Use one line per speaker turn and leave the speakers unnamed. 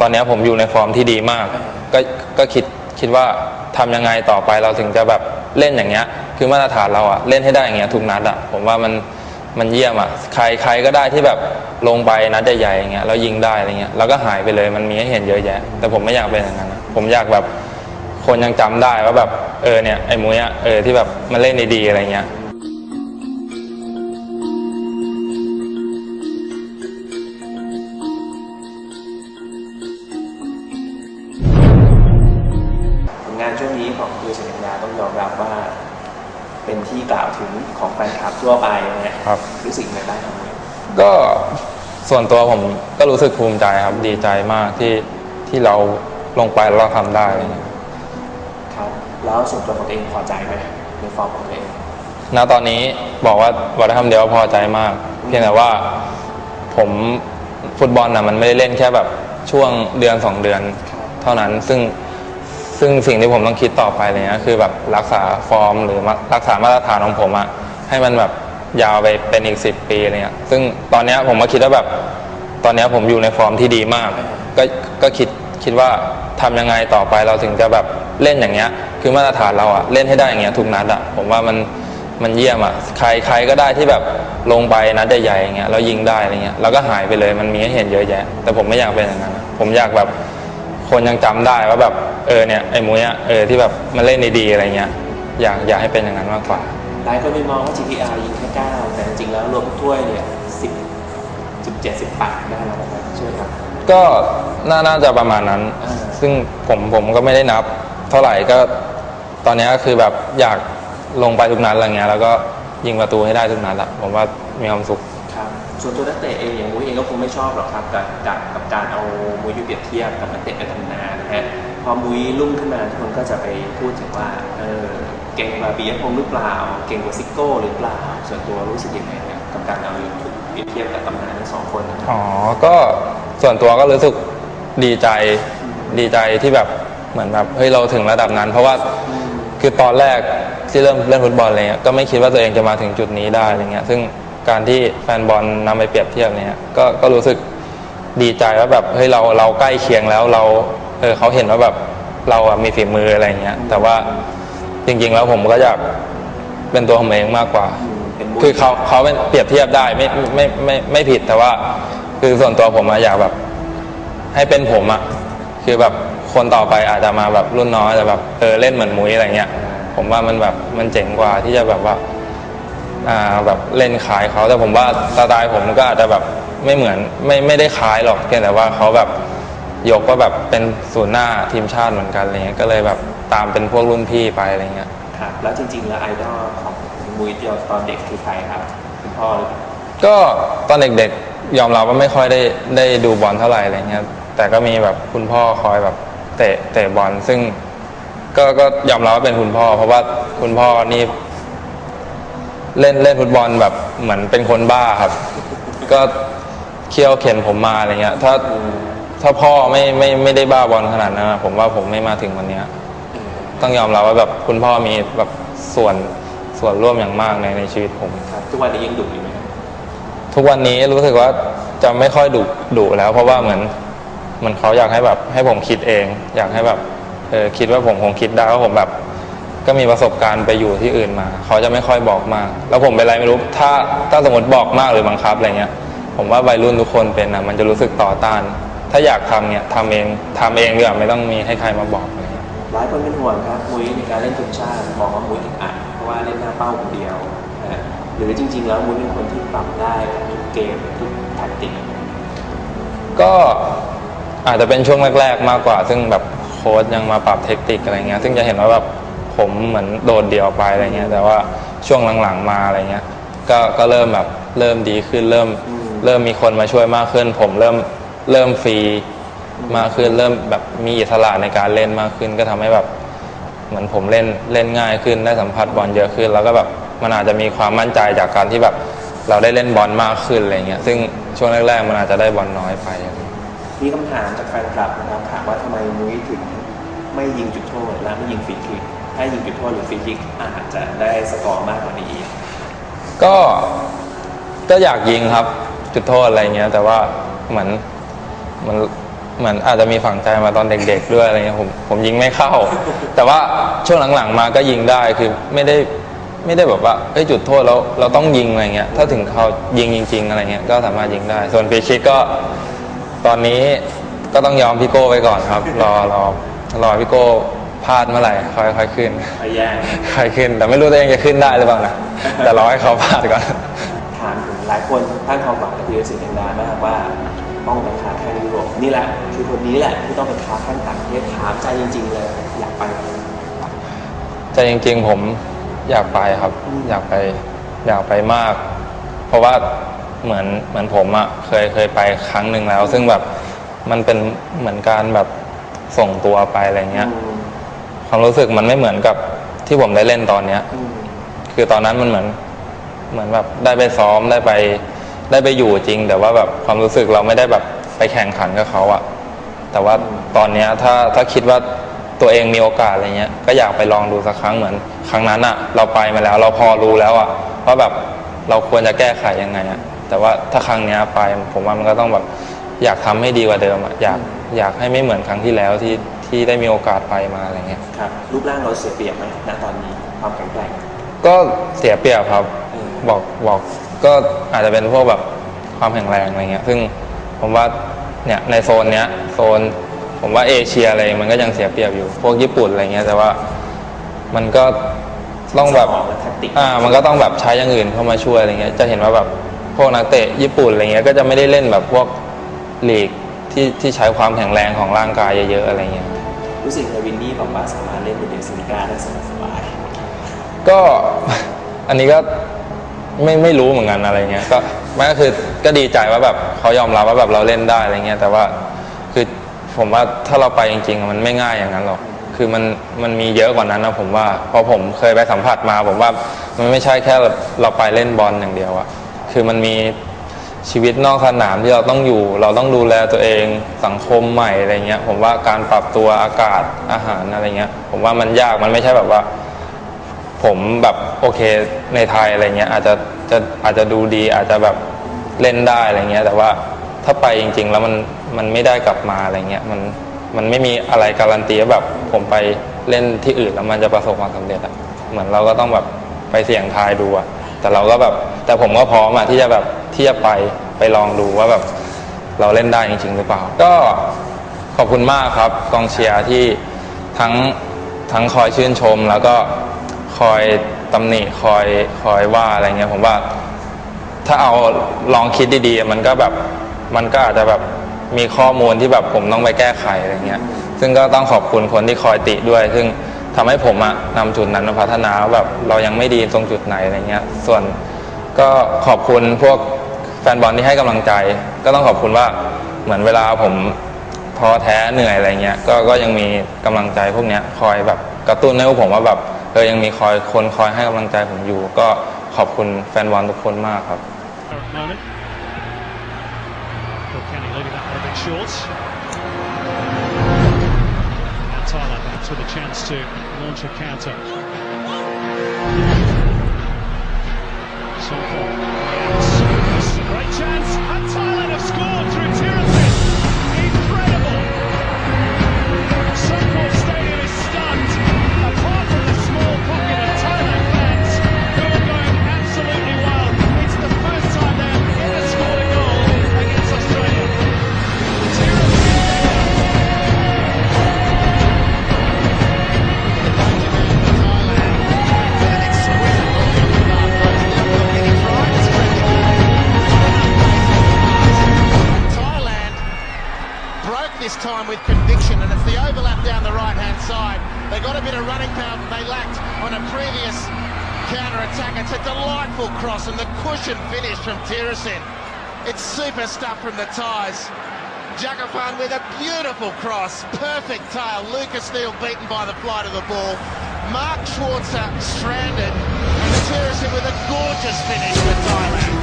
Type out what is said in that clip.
ตอนนี้ผมอยู่ในฟอร์มที่ดีมาก ก็ก็คิดคิดว่าทำยังไงต่อไปเราถึงจะแบบเล่นอย่างเงี้ย คือมาตรฐานเราอะเล่นให้ได้อย่างเงี้ยทุกนัดอะผมว่ามันมันเยี่ยมอะใครใครก็ได้ที่แบบลงไปนัดใหญ่ๆอย่างเงี้ยแล้วยิงได้อะไรเงี้ยแล้วก็หายไปเลยมันมีให้เห็นเยอะแยะ แต่ผมไม่อยากเป็นอย่างนั้นนะผมอยากแบบคนยังจำได้ว่าแบบเออเนี่ยไอ้มุ้ยอะเออที่แบบมันเล่นดีๆอะไรเงี้ย
ถึงของแฟนคลับทั่วไปนะฮะ
ครับ
รู้สึกยังไงบ้างครับเนี่ย
ก็ส่วนตัวผมก็รู้สึกภูมิใจครับดีใจมากที่ที่เราลงไปแล้วเราทำได้อะไรเงี้ย
ครับ แล้วส่วนตัวของตัวเองพอใจไหมในฟอร์มของตัวเอง
ณตอนนี้บอกว่าวันคำเดียวพอใจมาก เพียงแต่ว่าผมฟุตบอลนะมันไม่ได้เล่นแค่แบบช่วงเดือนสองเดือน เท่านั้นซึ่ง ซึ่งสิ่งที่ผมต้องคิดต่อไปเลยนะคือแบบรักษาฟอร์มหรือรักษามาตรฐานของผมอะให้มันแบบยาวไปเป็นอีกสิบปีอะไรเงี้ยซึ่งตอนเนี้ยผมก็คิดว่าแบบ ตอนเนี้ยผมอยู่ในฟอร์มที่ดีมาก ก็ก็คิดคิดว่าทำยังไงต่อไปเราถึงจะแบบเล่นอย่างเงี้ย คือมาตรฐานเราอะเล่นให้ได้อย่างเงี้ยทุกนัดอะผมว่ามันมันเยี่ยมอะใครใครก็ได้ที่แบบลงไปนัดใหญ่ๆอย่างเงี้ยแล้วยิงได้อะไรเงี้ยแล้วก็หายไปเลยมันมีให้เห็นเยอะแยะ แต่ผมไม่อยากเป็นอย่างนั้นผมอยากแบบ คนยังจำได้ว่าแบบเออเนี่ยไอ้มุ้ยอะเออที่แบบมันเล่นดีๆอะไรเงี้ยอยากอยากให้เป็นอย่างนั้นมากกว่า
หลายคนไปมองว่า GPR ยิงแค่9แต่จริงๆแล้วรวมทุกถ้วยเนี่ย10 17 18ได้แล้วนะครับใช่ไหมครับ
ก็น่าน่าจะประมาณนั้น
อ่า
ซึ่งผมผมก็ไม่ได้นับ เท่าไหร่ก็ตอนนี้ก็คือแบบอยากลงไปทุกนัดอะไรเงี้ยแล้วก็ยิงประตูให้ได้ทุกนัดอะผมว่ามีความสุข
ครับ ส่วนตัวนักเตะเองอย่างมุ้ยเองก็คงไม่ชอบหรอกครับกับกับกับการเอามุ้ยไปเปรียบเทียบกับนักเตะในตำนานนะฮะพอมุ้ยลุ่งขึ้นมาทุกคนก็จะไปพูดถึงว่าเออเก่งกว่าบีเอฟพงษ์หรือเปล่า เก่งกว่าซิโก้หรือเปล่า ส่วนตัวรู้สึกยังไงเนี่ยกับการเอาถูกเปรียบเทียบกับตำนานทั้งสองคนนะครับ
อ๋อก็ส่วนตัวก็รู้สึกดีใจดีใจที่แบบเหมือนแบบเฮ้ยเราถึงระดับนั้น เพราะว่าคือตอนแรกที่เริ่มเล่นฟุตบอลอะไรเงี้ยก็ไม่คิดว่าตัวเองจะมาถึงจุดนี้ได้อะไรเงี้ยซึ่ง การที่แฟนบอลนำไปเปรียบเทียบเนี่ยก็ก็รู้สึกดีใจว่าแบบเฮ้ยเราเราใกล้เคียงแล้วเราเออเขาเห็นว่าแบบเราอะมีฝีมืออะไรเงี้ยแต่ว่าจริง ๆ แล้วผมก็อยากเป็นตัวของผมเองมากกว่า
เป็นมุ้ย
คือเขาเขาเป็นเปรียบเทียบได้ไม่ไม่ไม่ไม่ไม่ผิดแต่ว่า คือส่วนตัวผมอะอยากแบบ ให้เป็นผมอะคือแบบคนต่อไปอาจจะมาแบบรุ่นน้อยแต่แบบเออเล่นเหมือนมุ้ยอะไรเงี้ย ผมว่ามันแบบมันเจ๋งกว่าที่จะแบบว่า อ่าแบบเล่นขายเขาแต่ผมว่าสไตล์ผมก็อาจจะแบบไม่เหมือนไม่ไม่ได้คล้ายหรอกเพียงแต่ว่าเขาแบบยกว่าแบบเป็นศูนย์หน้าทีมชาติเหมือนกันอะไรเงี้ยก็เลยแบบตามเป็นพวกรุ่นพี่ไปอะไรเงี้ย
ครับแล้วจริง ๆ แล้วไอดอลของมุ้ยตอนเด็กคือใครครับคุณพ่อหรือเปล่า
ก็ตอนเด็กๆยอมรับว่าไม่ค่อยได้ได้ดูบอลเท่าไหร่อะไรเงี้ยแต่ก็มีแบบคุณพ่อคอยแบบเตะเตะบอลซึ่ง ก็ก็ยอมรับว่าเป็นคุณพ่อ เพราะว่าคุณพ่อนี่ เล่นเล่นฟุตบอลแบบเหมือนเป็นคนบ้าครับ ก็เคี่ยวเข็นผมมาอะไรเงี้ย ถ้าถ้าพ่อไม่ไม่ไม่ได้บ้าบอลขนาดนั้นอะผมว่าผมไม่มาถึงวันเนี้ย ต้องยอมรับว่าแบบคุณพ่อมีแบบส่วนส่วนร่วมอย่างมากในในชีวิตผม
ครับทุกวันนี้ยังดุอยู่ไหมครับ
ทุกวันนี้รู้สึกว่าจะไม่ค่อยดุดุแล้ว เพราะว่าเหมือนเหมันเขาอยากให้แบบให้ผมคิดเอง อยากให้แบบเออคิดว่าผมคงคิดได้ว่าผมแบบ ก็มีประสบการณ์ไปอยู่ที่อื่นมา เขาจะไม่ค่อยบอกมาก แล้วผมเป็นอะไรไม่รู้ ถ้าถ้าสมมติบอกมากหรือบังคับอะไรเงี้ย ผมว่าวัยรุ่นทุกคนเป็นอะมันจะรู้สึกต่อต้าน ถ้าอยากทำเนี่ยทำเองทำเองดีกว่าไม่ต้องมีให้ใครมาบอกอะไรเงี้ย
หลายคนเป็นห่วงครับมุ้ยในการเล่นทีมชาติมองว่ามุ้ยอึดอัดเพราะว่าเล่นหน้าเป้าคนเดียวนะฮะหรือจริง ๆ แล้วมุ้ยเป็นคนที่ปรับได้ทุกเกมทุกแท็กติก
ก็อาจจะเป็นช่วงแรก ๆ มากกว่า ซึ่งแบบโค้ชยังมาปรับเทคนิคอะไรเงี้ย ซึ่งจะเห็นว่าแบบ ผมเหมือนโดดเดี่ยวไปอะไรเงี้ยแต่ว่าช่วงหลังๆมาอะไรเงี้ยก็ก็เริ่มแบบเริ่มดีขึ้นเริ่ม
อืม
เริ่มมีคนมาช่วยมากขึ้น ผมเริ่มเริ่มฟรีมากขึ้นเริ่มแบบมีอิสระในการเล่นมากขึ้น ก็ทำให้แบบเหมือนผมเล่นเล่นง่ายขึ้นได้สัมผัสบอลเยอะขึ้น แล้วก็แบบมันอาจจะมีความมั่นใจจากการที่แบบเราได้เล่นบอลมากขึ้นอะไรเงี้ยซึ่งช่วงแรกๆมันอาจจะได้บอลน้อยไปอะไรเงี้ย
มีคำถามจากแฟนคลับนะครับถามว่าทำไมมุ้ยถึงไม่ยิงจุดโทษและไม่ยิงฟรีคิก ถ้ายิงจุดโทษหรือฟรีคิกอาจจะได้สกอร์มากกว่านี้อีก
ก็ก็อยากยิงครับ จุดโทษอะไรเงี้ย แต่ว่าเหมือนมันเหมือนอาจจะมีฝังใจมาตอนเด็ก ๆ ด้วยอะไรเงี้ยผมผมยิงไม่เข้า แต่ว่าช่วงหลังๆมาก็ยิงได้คือไม่ได้ไม่ได้แบบว่าเอ้ยจุดโทษแล้วเราต้องยิงอะไรเงี้ย ถ้าถึงเขายิงจริง ๆ อะไรเงี้ยก็สามารถยิงได้ ส่วนฟรีคิกก็ ตอนนี้ก็ต้องยอมพี่โก้ไปก่อนครับ รอรอรอพี่โก้ พลาดเมื่อไหร่ค่อยค่อยขึ้น
ไปแย่ง
ค่อยขึ้น แต่ไม่รู้ตัวเองจะขึ้นได้หรือเปล่านะแต่รอให้เขาพลาดก่อน
ถามถึงหลายคนตั้งความหวังกับธีรศิลป์แดงดามากว่าต้องไปค้าแข่งยุโรปนี่แหละคือคนนี้แหละที่ต้องไปค้าแข่งต่างประเทศถามใจจริง ๆ เลยอยากไป
แต่จริง ๆ ผมอยากไปครับ
อืม
อยากไปอยากไปมาก เพราะว่าเหมือนเหมือนผมอะ่ะเคยเคยไปครั้งหนึ่งแล้ว ซึ่งแบบมันเป็นเหมือนการแบบส่งตัวไปอะไรเงี้ย
อืม
ความรู้สึกมันไม่เหมือนกับที่ผมได้เล่นตอนเนี้ย
อืม
คือตอนนั้นมันเหมือน เหมือนแบบได้ไปซ้อมได้ไป ได้ไปอยู่จริง แต่ว่าแบบความรู้สึกเราไม่ได้แบบไปแข่งขันกับเขาอะแต่ว่าตอนเนี้ยถ้าถ้าคิดว่าตัวเองมีโอกาสอะไรเงี้ย ก็อยากไปลองดูสักครั้งเหมือน ครั้งนั้นอะเราไปมาแล้ว เราพอรู้แล้วอะว่าแบบเราควรจะแก้ไขยังไงอะแต่ว่าถ้าครั้งเนี้ยไป ผมว่ามันก็ต้องแบบอยากทำให้ดีกว่าเดิมอะอยากอยากให้ไม่เหมือนครั้งที่แล้วที่ ที่ได้มีโอกาสไปมาอะไรเงี้ย
ครับรูปร่างเราเสียเปรียบไหมณตอนนี้ความแข็งแกร่ง
ก็เสียเปรียบครับ
อืม
บอกบอกก็อาจจะเป็นพวกแบบความแข็งแรงอะไรเงี้ย ซึ่งผมว่าเนี่ยในโซนเนี้ยโซนผมว่าเอเชียอะไรมันก็ยังเสียเปรียบอยู่ พวกญี่ปุ่นอะไรเงี้ยแต่ว่ามันก็ต้องแบบ
สมองและแทคติก
อ่ามันก็ต้องแบบใช้อย่างอื่นเข้ามาช่วยอะไรเงี้ย จะเห็นว่าแบบพวกนักเตะญี่ปุ่นอะไรเงี้ยก็จะไม่ได้เล่นแบบพวกลีกที่ที่ใช้ความแข็งแรงของร่างกายเยอะๆอะไรเงี้ย
รู้สึกในวินนี่บอกว่าสามารถเล่นเป็นเดซินิก้าได้สบาย
ก็ อันนี้ก็ไม่ไม่รู้เหมือนกันอะไรเงี้ยก็มันก็คือก็ดีใจว่าแบบเขายอมรับว่าแบบเราเล่นได้อะไรเงี้ยแต่ว่าคือผมว่าถ้าเราไปจริงๆมันไม่ง่ายอย่างนั้นหรอกคือมันมันมีเยอะกว่านั้นนะผมว่าเพอผมเคยไปสัมผัสมาผมว่ามันไม่ใช่แค่เราไปเล่นบอลอย่างเดียวอะคือมันมี ชีวิตนอกสนามที่เราต้องอยู่ เราต้องดูแลตัวเองสังคมใหม่อะไรเงี้ยผมว่าการปรับตัวอากาศอาหารอะไรเงี้ย ผมว่ามันยากมันไม่ใช่แบบว่า ผมแบบโอเคในไทยอะไรเงี้ยอาจจะจะอาจจะดูดีอาจจะแบบเล่นได้อะไรเงี้ย แต่ว่าถ้าไปจริง ๆ แล้วมันมันไม่ได้กลับมาอะไรเงี้ยมันมันไม่มีอะไรการันตีว่าแบบผมไปเล่นที่อื่นแล้วมันจะประสบความสำเร็จอะเหมือนเราก็ต้องแบบไปเสี่ยงทายดูอะแต่เราก็แบบ แต่ผมก็พร้อมอะที่จะแบบ ที่จะไปไปลองดูว่าแบบเราเล่นได้จริง ๆ หรือเปล่า ก็ขอบคุณมากครับกองเชียร์ที่ทั้งทั้งคอยชื่นชม แล้วก็คอยตำหนิคอยคอยว่าอะไรเงี้ยผมว่าถ้าเอาลองคิดดีๆ มันก็แบบมันก็อาจจะแบบมีข้อมูลที่แบบผมต้องไปแก้ไขอะไรเงี้ย ซึ่งก็ต้องขอบคุณคนที่คอยติด้วย ซึ่งทำให้ผมอะนำจุดนั้นมาพัฒนาว่าแบบเรายังไม่ดีตรงจุดไหนอะไรเงี้ย ส่วนก็ขอบคุณพวก ฟนบอลที่ให้กำลังใจ ก็ต้องขอบคุณว่าเหมือนเวลาผมท้อแท้เหนื่อยอะไรเงี้ยก็ก็ยังมีกำลังใจพวกเนี้ยคอยแบบกระตุ้นให้พวกผมว่าแบบเออยังมีคอยคนคอยให้กำลังใจผมอยู่ ก็ขอบคุณแฟนบอลทุกคนมากครับ
Tyler Banks with a chance to launch a counter. So, chance.
Running power they lacked on a previous counter attack. It's a delightful cross and the cushion finish from Tirasin. It's super stuff from the ties. Jagapan with a beautiful cross, perfect tail. Lucas Neal beaten by the flight of the ball. Mark Schwarzer stranded, and Tirasin with a gorgeous finish for Thailand.